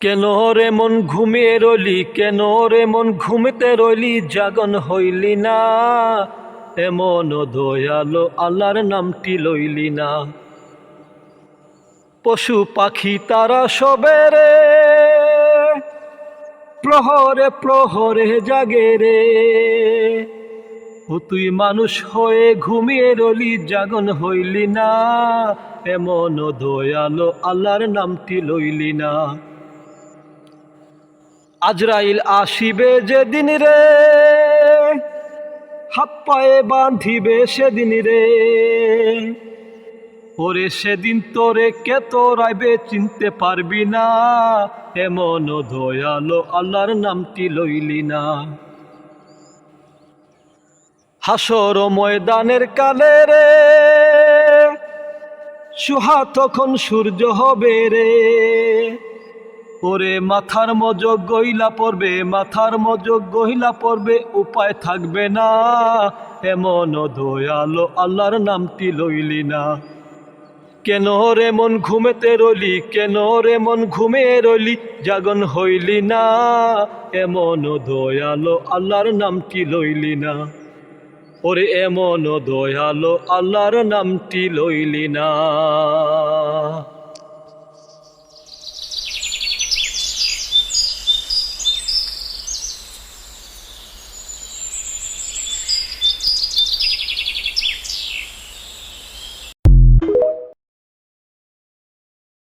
কেন রে মন ঘুমিয়ে রইলি? কেন রে মন ঘুমিতে রইলি? জাগন হইলি না। এমন দয়ালো আল্লাহর নামটি লইলি না। পশু পাখি তারা সবে রে। প্রহরে প্রহরে জাগে রে। ও তুই মানুষ হয়ে ঘুমিয়ে রলি জাগন হইলি না। এমন দয়ালো আল্লাহর নামটি লইলি না। আজরাইল আসিবে যেদিন রে, হাত পায়ে বাঁধিবে সেদিন রে। ওরে সেদিন তোরে কে তোরাইবে চিনতে পারবি না এমন দয়ালো, আল্লাহর নামটি লইলি না। হাসর ময়দানের কালে রে, সুহা তখন সূর্য হবে রে। ওরে মাথার মজক গহিলা পড়বে, মাথার মজক গহিলা পড়বে, উপায় থাকবে না। এমন দয়ালো আল্লাহর নামটি লইলি না। কেন রে মন ঘুমেতে রইলি, কেন রে মন ঘুমে রইলি, জাগন হইলি না। এমন দয়ালো আল্লাহর নামটি লইলি না। ওরে এমন দয়ালো আল্লাহর নামটি লইলি না।